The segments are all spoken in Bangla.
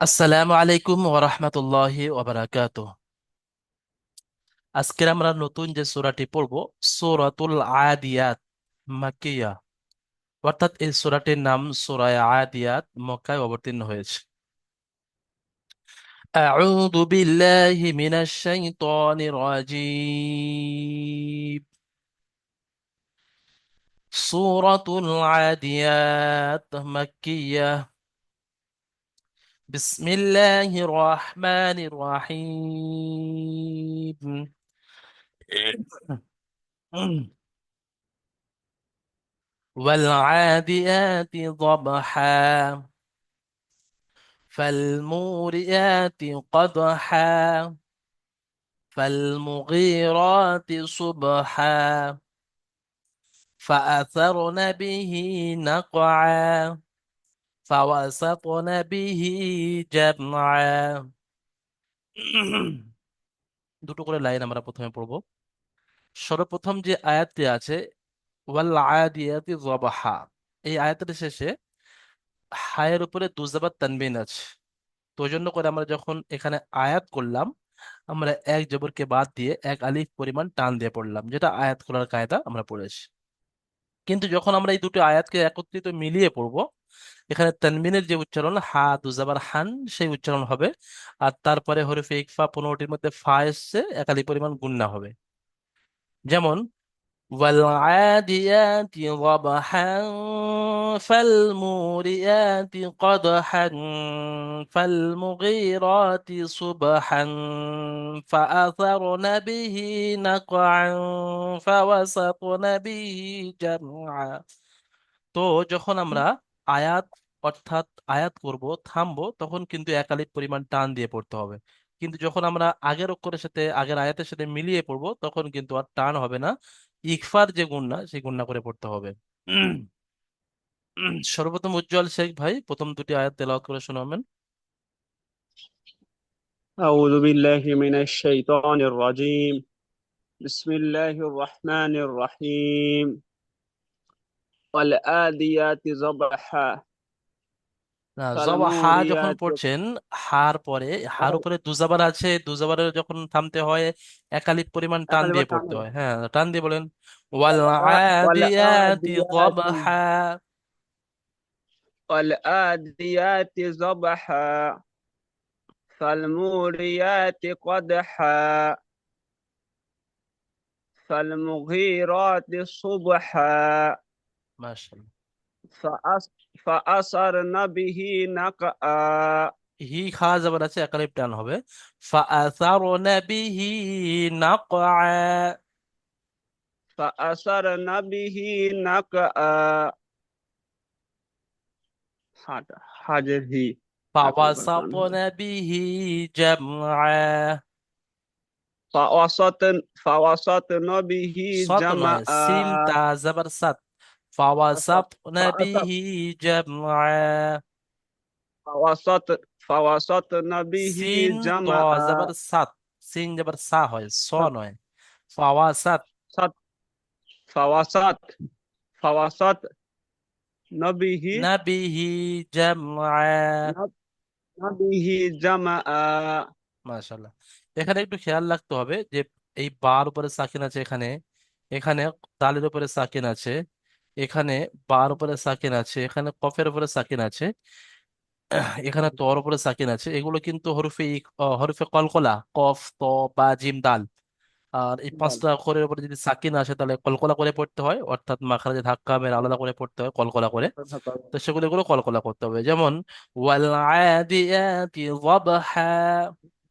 আসসালামু আলাইকুম ওরহমতুল্লাহি ওবারাকাতুহ আজকে আমরা নতুন যে সূরাটি পড়ব সূরাতুল আদিয়াত মাক্কিয়া অর্থাৎ এই সূরাটির নাম সূরা আদিয়াত মক্কায় অবতীর্ণ হয়েছে আউযু বিল্লাহি মিনাশ শাইতানির রাজীম সূরাতুল আদিয়াত بسم الله الرحمن الرحيم. والعاديات ضبحا فالموريات قدحا فالمغيرات صبحا فأثرن به نقعا. فوسطن به جمعا দুটো করে লাইন আমরা প্রথমে পড়বো সর্বপ্রথম যে আয়াতটি আছে ওয়াল আদিয়াতি যবাহা এই আয়াতের শেষে হায়ের উপরে দুজাবার তানবিন আছে তো ওই জন্য করে আমরা যখন এখানে আয়াত করলাম আমরা এক জবরকে বাদ দিয়ে এক আলিফ পরিমাণ টান দিয়ে পড়লাম যেটা আয়াত করার কায়দা আমরা পড়েছি কিন্তু যখন আমরা এই দুটো আয়াতকে একত্রিত মিলিয়ে পড়বো এখানে তানবিনের যে উচ্চারণ হা দুজাবার হান সেই উচ্চারণ হবে আর তারপরে হরফে ইকফা পনেরোটির মধ্যে ফা এসছে এক আলিফ পরিমাণ গুন্না হবে যেমন والعاديات ضبحا فالموريات قدحا فالمغيرات صبحا فأثرن به نقعا فوسطن به جمعا তো যখন আমরা আয়াত অর্থাৎ আয়াত করব থামবো তখন কিন্তু একালিক পরিমাণ টান দিয়ে পড়তে হবে কিন্তু যখন আমরা আগের অক্ষরের সাথে আগের আয়াতের সাথে মিলিয়ে পড়বো তখন কিন্তু আর টান হবে না ইকফার যে গুণনা সেই গুণনা করে পড়তে হবে উম, উম, সর্বপ্রথম উজ্জ্বল শেখ ভাই প্রথম দুটি আয়াত তেলাওয়াত করে শোনাবেন أعوذ بالله من الشيطان الرجيم بسم الله الرحمن الرحيم والآديات ضبحا না জবা হা যখন فالموريات পড়ছেন হার পরে হার উপরে দুজাবার আছে দুজাবারের যখন থামতে হয় একালিক পরিমাণ টান أقل দিয়ে পড়তে وتعمل হয় হ্যাঁ টান দিয়ে বলেন ওয়াল والآديات আদিয়াতি ضبحا والآديات ضبحا فالموريات قدحا فالمغيرات صبحا মাশাআল্লাহ فأس فأثرن به نقعا হি খা যাবার আছে একালিপ টান হবে ফাআসারনা বিহি নাকআ فأثرن به نقعا هذا حاجة هي ফাওয়াসাতনা বিহি জামআ فوسط فوسطن به সত নয় সিন جمعا তা যাবার সাত ফাওয়াসাতনা فوسط বিহি জামআ فوسط فوسطن به সিন ত جمعا যাবার সাত সিন যাবার সা হয় স নয় ফাওয়াসাত فوسط فوسط فوسط نبه নাবিহি জামআ نبه جمعا মাশাল্লাহ এখানে একটু খেয়াল রাখতে হবে যে এই বার উপরে সাকিন আছে এখানে এখানে দালের উপরে সাকিন আছে এখানে বার উপরে সাকিন আছে এখানে কফের উপরে সাকিন আছে এখানে তর উপরে সাকিন আছে। এগুলো কিন্তু হরফে হরফে কলকলা কফ ত বা জিম দাল। আর এই পাঁচটা অক্ষরের উপরে যদি সাকিন আসে তাহলে কলকলা করে পড়তে হয় অর্থাৎ মাখরাজে ধাক্কা মেরে আলাদা করে পড়তে হয় কলকলা করে। তো সেগুলো এগুলো কলকলা করতে হবে। যেমন ওয়াল আদিয়াতি যাবহা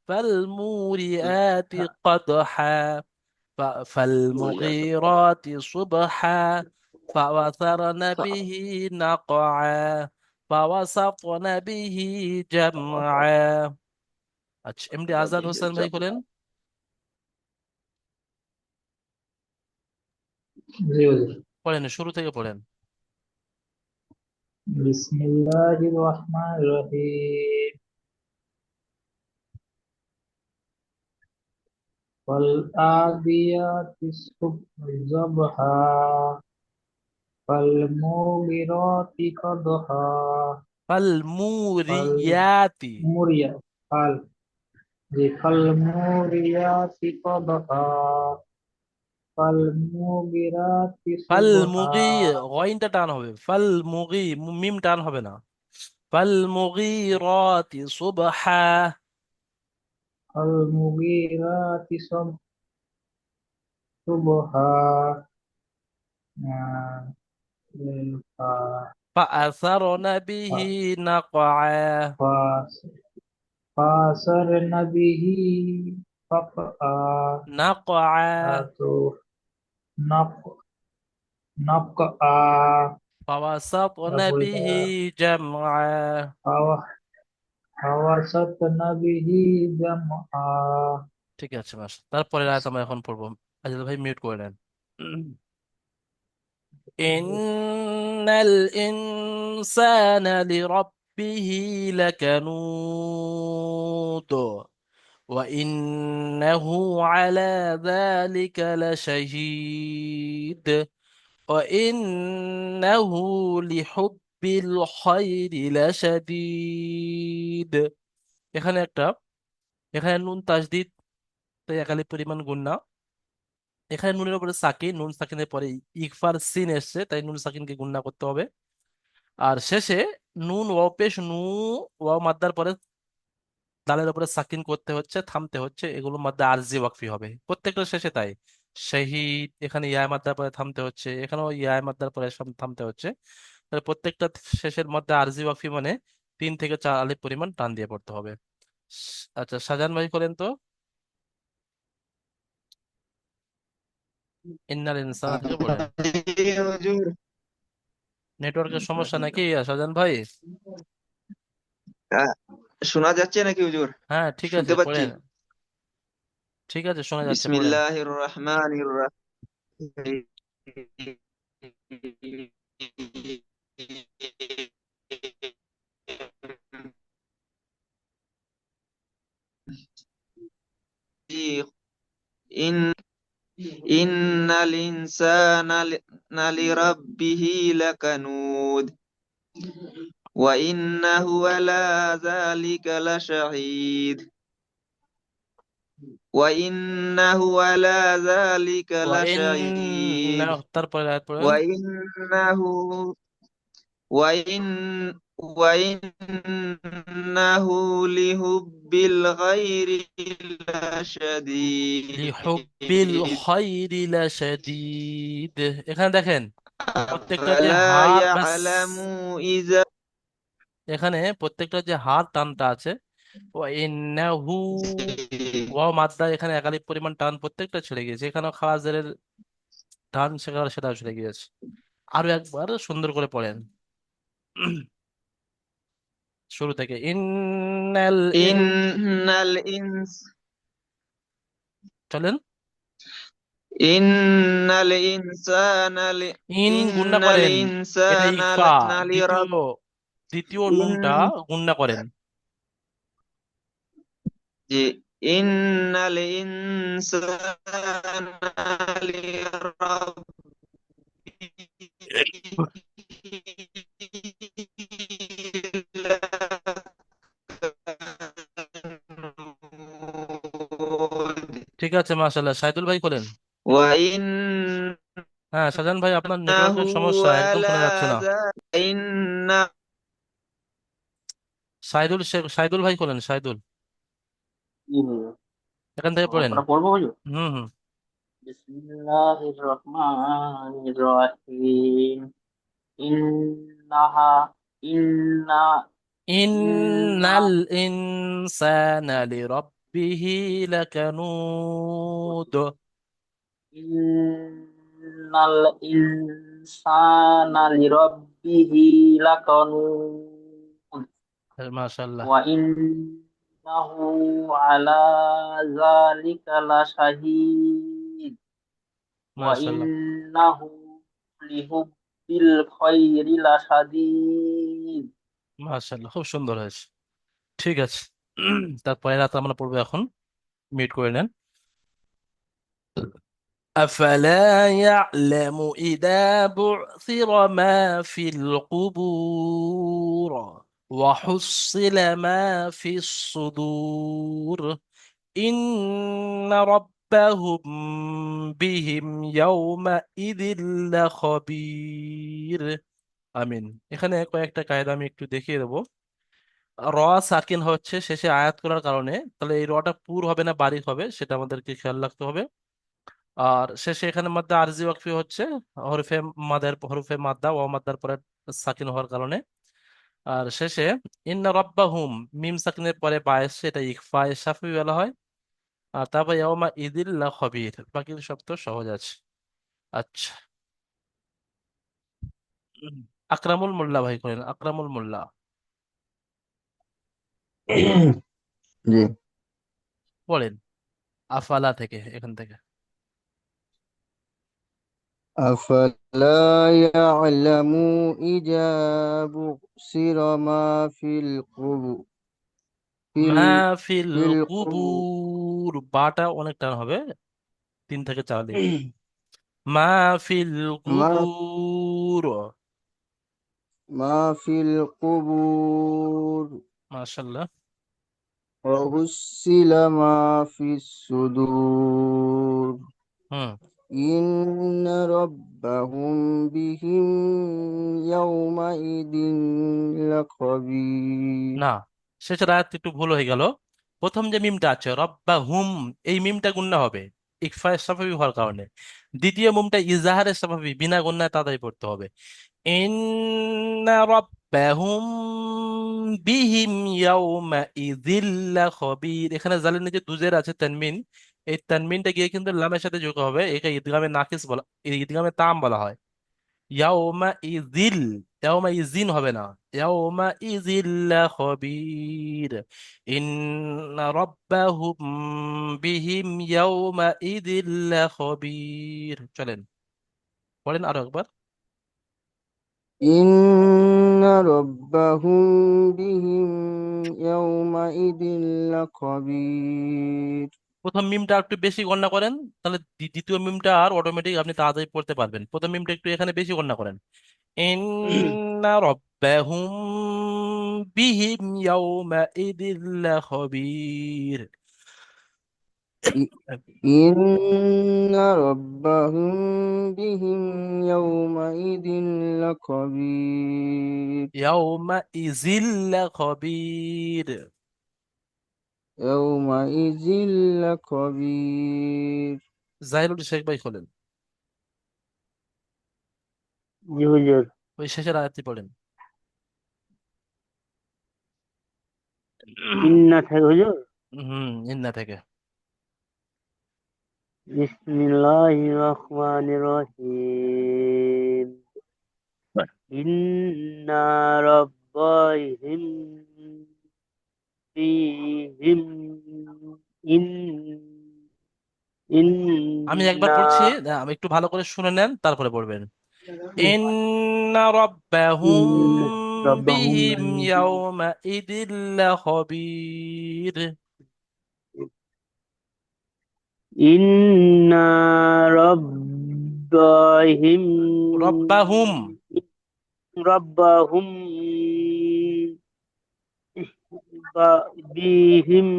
ফাল মুরিয়াতি হ্যাঁ। কদহা ফাল সুবহা فوثرن به نقعا فوسطن به جمعا আচ্ছা এমডি আজাদ হোসেন ভাই বলেন জি হুজুর পড়েন শুরু থেকে পড়েন বিসমিল্লাহির রহমানির রহিম والعاديات ضبحا فالمغيرات قدحا ফালমুরিয়াতি فالموريا فال জি فالموريات قدحا فالمغيرات ফালমুগি صبحا গইনটা টান হবে ফালমুগি মিম টান হবে না ফালমুগিরাতি সুবহা فالمغيرات صب- صبحا آه، فا- فأثرن به نقعا فاس- فأثرن به فقعا نقعا atau nak naq'a فوسطن তারপরে به جمعا hawa hawasatna bihi jam'a ঠিক আছে মাস তারপরে রাত আমরা এখন পড়বো আজাদ ভাই মিউট করে নেন إن الإنسان لربه لكنود وإنه على ذلك لشهيد وإنه لحب الخير لشديد এখানে একটা এখানে নুন তাসদিদ তাই একালি পরিমাণ গুণনা এখানে নুনের উপরে সাকিন, নুন সাকিনের পরে ইকফার সিন এসছে, তাই নুন সাকিনকে গুণনা করতে হবে। আর শেষে নুন ওয়াও পেশ নু ওয়াও মাদ্দার পরে দালের উপরে সাকিন করতে হচ্ছে, থামতে হচ্ছে, এগুলোর মধ্যে আরজি ওয়াকফি হবে। প্রত্যেকটা শেষে তাই। শহীদ, এখানে ইয়ায় মাদ্দার পরে থামতে হচ্ছে, এখানেও ইয়ায় মাদ্দার পরে থামতে হচ্ছে। তাহলে প্রত্যেকটা শেষের মধ্যে আরজি ওয়াকফি মানে তিন থেকে চার আলিফ পরিমাণ টান দিয়ে পড়তে হবে। আচ্ছা শাহজাহান ভাই করেন তো। ইন্নাল ইনসান। থেকে নেটওয়ার্কের সমস্যা নাকি শাহজাহান ভাই? শোনা যাচ্ছে নাকি হুজুর? হ্যাঁ ঠিক আছে শুনতে পাচ্ছি। পড়েন ঠিক আছে শোনা যাচ্ছে বিসমিল্লাহির রহমানির রহিম। ইন إن الإنسان لربه لكنود وإنه على ذلك لشهيد وإنه على ذلك لشهيد وإنه وإن وإنه لحب الخير لشديد লিহুব্বিল খাইরি লাশাদীদ এখানে দেখেন প্রত্যেকটা যে أفلا হার ব্যাস يعلم إذا এখানে প্রত্যেকটা যে হার টানটা আছে ও ইন্নাহু ওয়াও মাদ্দা এখানে একালিপ পরিমাণ টান প্রত্যেকটা ছেড়ে গিয়েছে এখানেও খাওয়া জেরের টান সেখানে সেটাও ছেড়ে গিয়েছে আরো একবার সুন্দর করে পড়েন শুরু থেকে ইন্নাল ইন্নাল ইনস। চলেন। ইন্নাল ইনসানা ইন গুণনা করেন। এটা ইকফা দ্বিতীয় নুনটা গুণনা করেন। জি ইন্নাল ইনসানা ঠিক আছে মাশাআল্লাহ। সাইদুল ভাই খোলেন। হ্যাঁ সাজান ভাই আপনার নেটওয়ার্কের সমস্যা একদম শোনা যাচ্ছে না। সাইদুল সাইদুল ভাই খোলেন সাইদুল। এখান থেকে পড়েন। হুম হুম। বিসমিল্লাহির রহমানির রহিম। ইন্নাহা ইন্না ইন্নাল ইনসানা লিরাব লিরাব্বিহি লাকানুদ ইন্নাল ইনসানা লিরাব্বিহি লাকানুদ মাশাআল্লাহ ওয়া ইন্নাহু আলা যালিকা লাশাহিদ ওয়া মাশাআল্লাহ ইন্নাহু লিহুব্বিল খায়রি লাশাদীদ মাশাআল্লাহ খুব সুন্দর হয়েছে। ঠিক আছে। তারপরে রাত আমরা পড়বো এখন মিউট করে নেন أفلا يعلم إذا بعثر ما في القبور وحصل ما في الصدور إن ربهم بهم يومئذ لخبير আমিন এখানে কয়েকটা কায়দা আমি একটু দেখিয়ে দেবো র সাকিন হচ্ছে শেষে আয়াত করার কারণে তাহলে এই রটা পুর হবে না বারিক হবে সেটা আমাদেরকে খেয়াল রাখতে হবে। আর শেষে এখানে মধ্যে আরজি ওয়াকফি হচ্ছে হরফে মাদের হরফে মাদ্দা ও মাদ্দার পরে সাকিন হওয়ার কারণে। আর শেষে ইন্না রব্বাহুম মিম সাকিনের পরে বা এসছে এটা ইকফা শাফি বলা হয়। আর তারপর ইয়াউমা ইদিল্লা খবির বাকি সব তো সহজ আছে। আচ্ছা। আকরামুল মোল্লা ভাই করেন আকরামুল মোল্লা। জি পড়েন আফালা থেকে এখান থেকে أفلا يعلم إذا بعثر ما في القبور في মা ال- ফিল في القبور কুবুর বাটা অনেক টান হবে তিন থেকে চার দিন মা ফিল ما কুবুর ما في القبور মাশাল্লাহ وحصل ما في الصدور হুম إن ربهم بهم يومئذ لخبير না শেষের আয়াত একটু ভুল হয়ে গেল প্রথম যে মিমটা আছে রব্বা হুম এই মিমটা গুন্না হবে ইকফায়ের সাফাবি হওয়ার কারণে দ্বিতীয় মিমটা ইজাহারের সাফাবি বিনা গুন্নায় তাড়াতাড়ি পড়তে হবে ইন্না রব্বাহুম বিহিম ইয়াউমা ইযিল্লা খবির এখানে জালের নিচে দুজের আছে তানমিন। এই তানমিনটা গিয়ে কিন্তু লামের সাথে যোগ হবে। একে ঈদগামে নাকিস বলা ঈদগামে তাম বলা হয়। ইয়াউমা ইযিল ইয়াউমা ইজিন হবে না। ইয়াউমা ইযিল্লা খবির ইন্না রাব্বাহুম বিহিম ইয়াউমা ইযিল্লা খবির চলেন বলেন আরও একবার। إن ربهم بهم يومئذ لخبير প্রথম মিমটা একটু বেশি গণনা করেন তাহলে দ্বি- দ্বিতীয় মিমটা আর অটোমেটিক আপনি তাড়াতাড়ি পড়তে পারবেন প্রথম মিমটা একটু এখানে বেশি গণনা করেন ইন্না রাব্বাহুম বিহিম ইয়াউমা ইযিল্লা খবির إن ربهم بهم يومئذ لخبير ইয়াউমা ইযিল্লা খবির يومئذ لخبير জাহিরুল শেখ ভাই খোলেন জি হুজুর ওই শেষের আয়াতটি পড়েন ইন্না থেকে হুজুর হুম ইন্না থেকে বিসমিল্লাহির রহমানির রহিম ইন্না রাব্বাহিম ফীহিম ইন আমি একবার পড়ছি আমি একটু ভালো করে শুনে নেন তারপরে পড়বেন। ইন্না রাব্বাহুম রাব্বাহুম বিহিম ইয়াউমা ইদিল্লা খবির ইন্না রাব্বাহিম রব্বাহুম। রাব্বাহুম বিহিম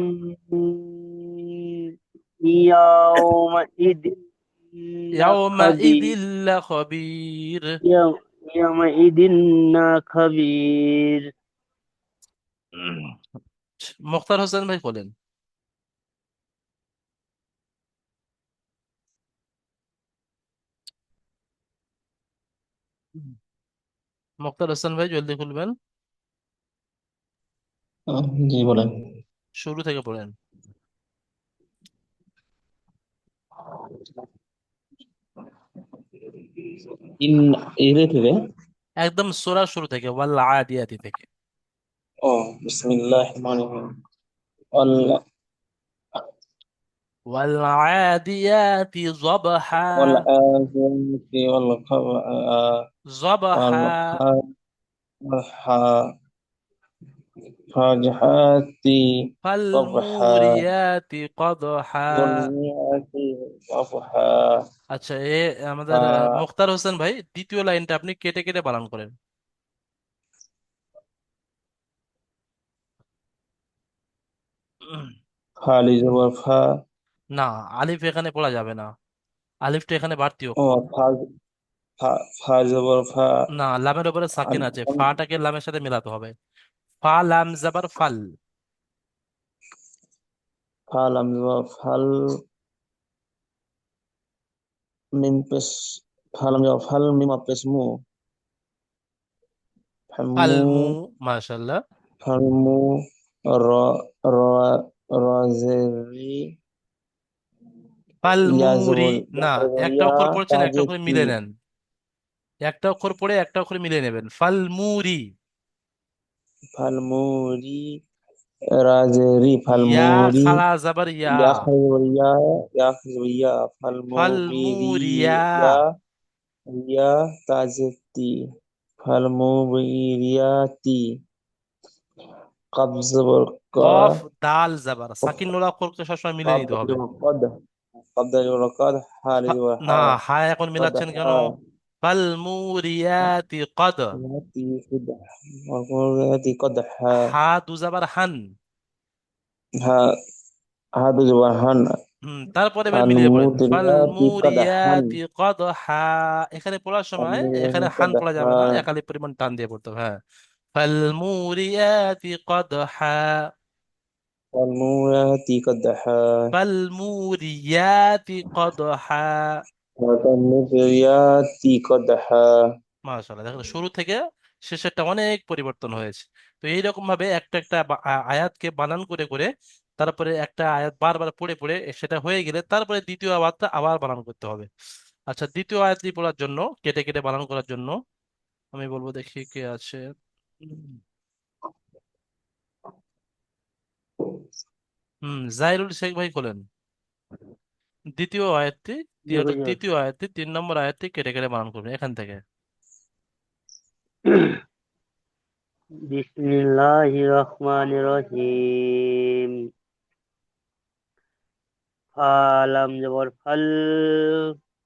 ইয়াউমা ইদিন ইয়াউমা খাবির। ইদিল্লা খবির ইদিন না খাবির। মুখতার হোসেন ভাই বলেন। মুখতার হোসেন ভাই জলদি খুলবেন। জি বলেন। শুরু থেকে পড়েন। ইন এরে থেকে? একদম সূরা শুরু থেকে ওয়াল আদিয়াতি থেকে। ও বিসমিল্লাহ রহমান রহিম। আল্লাহ ওয়াল আদিয়াতি জবহা والآذيات والقبع জবহা والقبح فاجحات صبحا ফালমুরিয়াতি কদহা والميات صبحا আচ্ছা এ আমাদের আহ, আহ, মুখতার হোসেন ভাই দ্বিতীয় লাইনটা আপনি কেটে কেটে বানান করেন ফালি জবর ফা না আলিফ এখানে পড়া যাবে না। আলিফটা এখানে বাড়তি ও অক্ষর ফা ফা ফা জবর ফা। না লামের উপরে সাকিন আছে। ফাটাকে লামের সাথে মেলাতে হবে। ফা লাম জাবার ফাল। ফা লাম জবর ফাল। মিম পেশ ফা লাম জবর ফাল মিম পেশ মু। ফাল মু মাশাল্লাহ ফালমু র র রাজেরি ফাল ইয়া মুরি না একটা অক্ষর পড়ছেন একটা অক্ষর মিলে নেন। একটা অক্ষর পড়ে একটা অক্ষর মিলে নেবেন। ফাল মুরি ফালমুরি রাজেরি ইয়া ফালমুরি খালা জাবার ইয়া। ইয়া খাজবর ইয়া ইয়া খাজবর ইয়া ফাল মুরিয়া কবজ জবর কফ দাল জাবার। সাকিন অক্ষরকে সবসময় মিলে নিতে হবে। কদ কদ কদ না হা হা এখন মিলাচ্ছেন কেন হা ফাল মুরিয়াতি কদ কদ হা হা দু হান হা তারপরে এবার মিলিয়ে পড়েন ফাল ফালমুদিরিয়াতি কদ কদহা এখানে পড়ার সময় এখানে হান কদ পড়া যাবে হা না একালি পরিমাণ টান দিয়ে পড়তে হবে হ্যাঁ ফাল মুরিয়াতি কদহা فالموريات قدحا ফাল মুরিয়াতি কদহা فالمغريات قدحا মাশাআল্লাহ দেখেন শুরু থেকে শেষেরটা অনেক পরিবর্তন হয়েছে তো এইরকম ভাবে একটা একটা বা- আ- আয়াতকে বানান করে করে তারপরে একটা আয়াত বারবার পড়ে পড়ে সেটা হয়ে গেলে তারপরে দ্বিতীয় আয়াতটা আবার বানান করতে হবে আচ্ছা দ্বিতীয় আয়াতটি পড়ার জন্য কেটে কেটে বানান করার জন্য আমি বলবো দেখি কে আছে হুম জাহিরুল শেখ ভাই খোলেন। দ্বিতীয় আয়াতটি তৃতীয় আয়াতটি তিন নম্বর আয়াতটি কেটে কেটে বানান করবেন এখান থেকে। বিসমিল্লাহির রহমানির রহিম। ফালাম জবর ফাল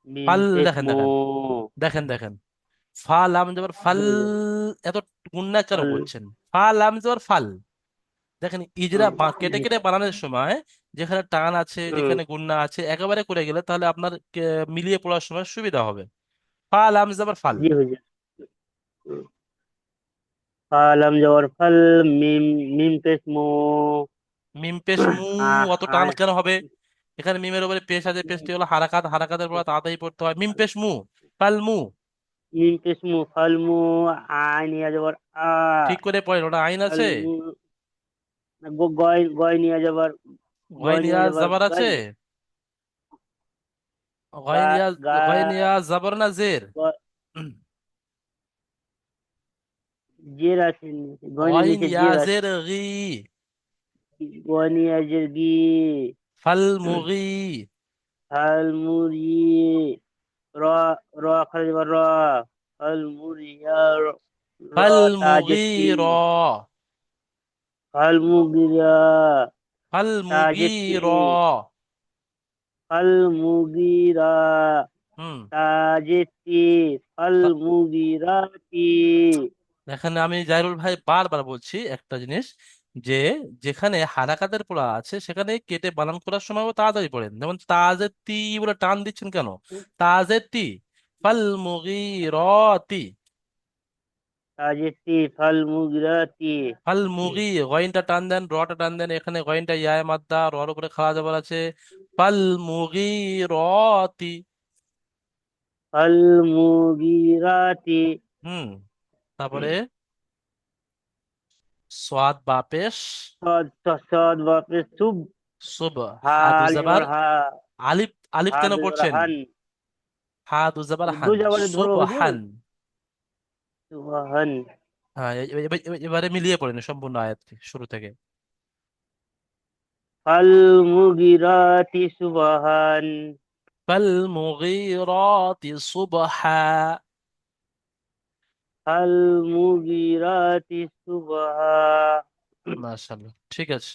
মিম ফাল পেশ দেখেন। দেখেন দেখেন দেখেন। ফা লাম জবর ফাল এত গুন্না কেন ফাল। করছেন। ফা লাম জবর ফাল। দেখেন ইজরা বা- কেটে কেটে বানানোর সময় যেখানে টান আছে হুম, যেখানে গুন্না আছে একেবারে করে গেলে তাহলে আপনার কে- মিলিয়ে পড়ার সময় সুবিধা হবে। ফা লাম জবর ফাল। জি হুজুর ফালাম জবর ফাল মিম মিম পেশ মু। মিম পেশ মু আ- অত টান আ- কেন হবে? এখানে মিমের উপরে পেশ আছে পেশটি হলো হারাকাত হারাকাতের পর তাড়াতাড়ি পড়তে হয়। মিম পেশ মু ফাল মু। মিম পেশ মু ফাল মু আইন ইয়া জবর আ। ঠিক করে পড়েন ওটা আইন ফাল আছে? মু। গয় গয় নিয়া জবর গয় নিয়া জাবার আছে? গয় গয়ন গা ইয়া গা জাবার না জের? জের আছে গয়নের গয়ন নিচে জের গি। গয় নিয়া জের গি। ফাল মুগি ফাল মুরি র ফাল মুরিয়া ফাল তি মুগির ফাল মুগিরা ফাল তাজের মুগির মুগিরা হুম তাজের তি ফাল তা- এখানে আমি জাহিরুল ভাই বারবার বলছি একটা জিনিস যে যেখানে হারাকাতের পড়া আছে সেখানে কেটে বানান করার সময় তাড়াতাড়ি পড়েন। যেমন তাজে তি বলে টান দিচ্ছেন কেন? তাজে তি ফাল মুগিরতি তাজের তি ফাল মুগিরাতি। ফাল মুগি গইনটা টান দেন রটা টান দেন এখানে গইনটা ইয়ায় মাদ্দা রর উপরে খাওয়া যাবার আছে। ফাল মুগিরতি। ফাল মুগিরাতি। হুম তারপরে সোয়াদ বা পেশ সদ সদ বাপে সুব। সুব হা জবর হা আলিফ আলিফ কেন পড়ছেন? হা দু জাবার হান সুবহান হ্যাঁ এবারে মিলিয়ে পড়েন সম্পূর্ণ আয়াতটি শুরু থেকে। ফাল মুগিরাতি সুবহান। ফাল মুগিরাতি সুবহা। ফাল মুগিরাতি সুবহা। মাশাআল্লাহ ঠিক আছে।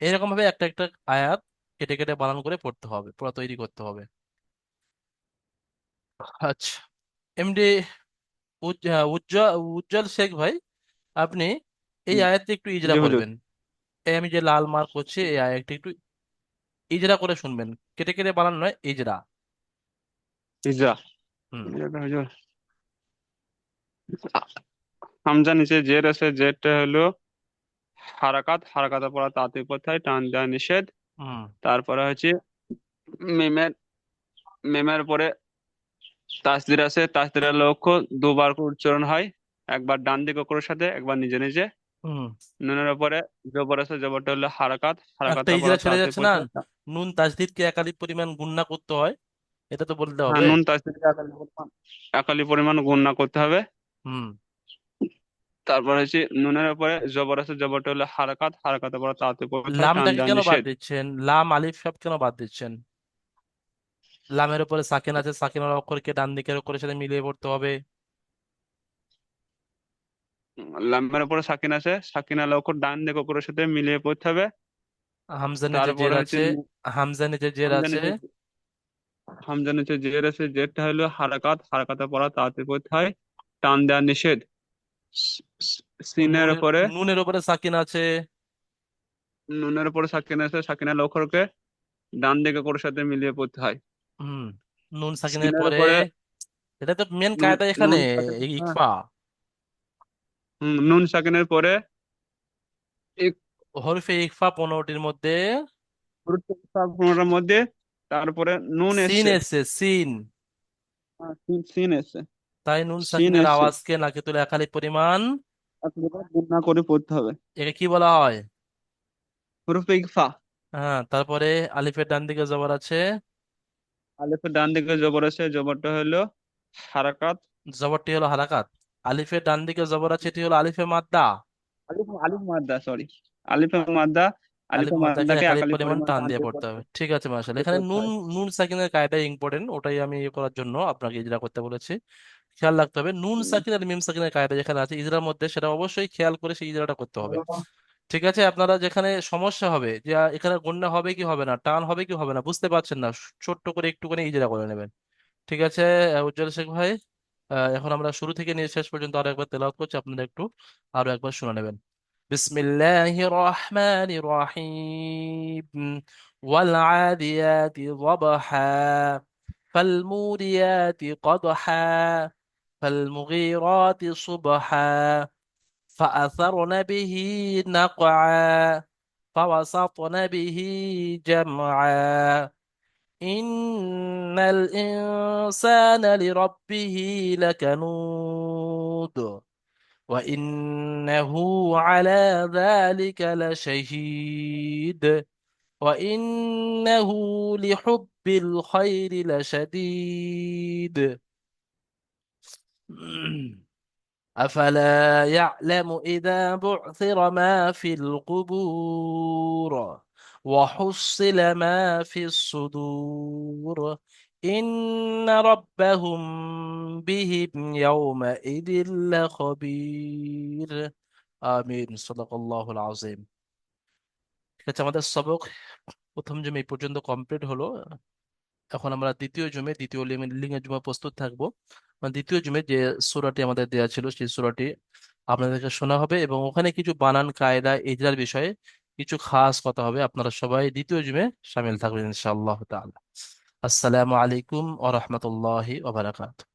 এরকম ভাবে একটা একটা আয়াত কেটে কেটে বানান করে পড়তে হবে পুরো তৈরি করতে হবে। আচ্ছা এমডি উজ্জ্বল শেখ ভাই আপনি এই আয়াতটি একটু ইজরা করবেন। এই আমি যে লাল মার্ক করছি এই আয়াতটি একটু ইজরা করে শুনবেন। কেটে কেটে বানানো নয় ইজরা। ইজা হুম। হামজা নিচে জের আছে জেরটা হলো হারাকাত হারাকাতের পর তাতে কোথায় টান দেওয়া নিষেধ। হুম। তারপরে হচ্ছে মেমের মেমের পরে তাসদির আছে তাসদিরের লক্ষ্য দুবার উচ্চারণ হয়। একবার ডান দিক অক্ষরের সাথে একবার নিজে নিজে নুনের উপরে জবর আছে জবরটা হলো হারাকাত। ইজরা পরে ছেড়ে যাচ্ছে না নুন তাজদিদকে একাধিক পরিমাণ গুণনা করতে হয় এটা তো বলতে হ্যাঁ হবে নুন তাসদিরকে একালি পরিমাণ গুণনা করতে হবে। হুম। তারপর হচ্ছে নুনের উপরে জবর আছে জবরটা হলো হারাকাত। হারাকাতের পরে তাতে টান লামটাকে কেন বাদ দিচ্ছেন? লাম আলিফ সব কেন বাদ দিচ্ছেন? লামের উপরে সাকিন আছে সাকিনের অক্ষরকে ডান দিকের অক্ষরের সাথে মিলিয়ে পড়তে হবে। লামের উপরে সাকিন আছে সাকিন সাকিনা লক্ষ্য ডান দিক অক্ষরের সাথে মিলিয়ে পড়তে হবে। হামজা নিচে জের তারপরে আছে হামজা নিচে জের আছে। হামজা নিচে জের আছে জেরটা হলো হারাকাত হারাকাতে পড়া তাতে পড়তে হয় টান দেওয়া নিষেধ। সিনের উপরে নুনের উপরে সাকিন আছে। নুনের উপরে সাকিন আছে সাকিনা লক্ষ্যকে ডান দিকে অক্ষরের সাথে মিলিয়ে পড়তে হয়। হুম নুন সাকিনের সিনের পরে উপরে এটা তো মেন নুন কায়দা এখানে নুন সাকিন এই হ্যাঁ। ইকফা। হুম, নুন সাকিনের পরে এক হরফে ইকফা পনেরোটির মধ্যে পনেরোটার মধ্যে তারপরে নুন সিন এসছে এসছে সিন। হ্যাঁ, সিন সিন এসছে তাই নুন সিন সাকিনের এসছে আওয়াজকে নাকে তুলে একাধিক পরিমাণ। গুণনা করে পড়তে হবে। একে কি বলা হয়? হরফে ইকফা। হ্যাঁ তারপরে আলিফের ডান দিকে জবর আছে। আলিফের ডান দিকে জবর আছে জবরটা হলো হারাকাত। জবরটি হলো হারাকাত। আলিফের ডান দিকে জবর আছে এটি হলো আলিফে মাদ্দা। আলিফ আলিফ মাদ্দা সরি আলিফে মাদ্দা আলিফ মাদ্দাকে একালি পরিমাণ টান দিয়ে পড়তে হবে। ঠিক আছে মাশাআল্লাহ। এখানে নুন নুন সাকিনের কায়দা ইম্পর্টেন্ট ওটাই আমি ইয়ে করার জন্য আপনাকে ইজরা করতে বলেছি। খেয়াল রাখতে হবে নুন সাকিন আর মিম সাকিনের কায়দা যেখানে আছে ইজরার মধ্যে সেটা অবশ্যই খেয়াল করে সেই ইজরাটা করতে হবে। ঠিক আছে আপনারা যেখানে সমস্যা হবে যে আহ, এখানে গণ্য হবে কি হবে না টান হবে কি হবে না বুঝতে পারছেন না ছোট্ট করে একটুখানি ইজরা করে নেবেন ঠিক আছে আহ, উজ্জ্বল শেখ ভাই আহ, এখন আমরা শুরু থেকে নিয়ে শেষ পর্যন্ত আরো একবার তেলাওয়াত করছি আপনারা একটু আরো একবার শুনে নেবেন বিসমিল্লাহির রহমানির রহিম والعاديات ضبحا فالموريات قدحا فالمغيرات صبحا فأثرن به نقعا فوسطن به جمعا. إن الإنسان لربه لكنود وإنه على ذلك لشهيد وإنه لحب الخير لشديد. أفلا يعلم إذا بعثر ما في القبور وحصل ما في الصدور إن ربهم بهم يومئذ لخبير آمين صدق الله العظيم ঠিক আছে আমাদের সবক প্রথম জুমে এই পর্যন্ত কমপ্লিট হলো এখন আমরা দ্বিতীয় জুমে, দ্বিতীয় লিঙ্গের জুমে প্রস্তুত থাকব। মানে দ্বিতীয় জুমে যে সুরাটি আমাদের দেওয়া ছিল, সেই সুরাটি আপনাদেরকে শোনা হবে এবং ওখানে কিছু বানান, কায়দা, ইজরার বিষয়ে কিছু খাস কথা হবে। আপনারা সবাই দ্বিতীয় জুমে সামিল থাকবেন ইনশাআল্লাহ তাআলা। আসসালামু আলাইকুম ওয়া রাহমাতুল্লাহি ওয়া বারাকাতুহু।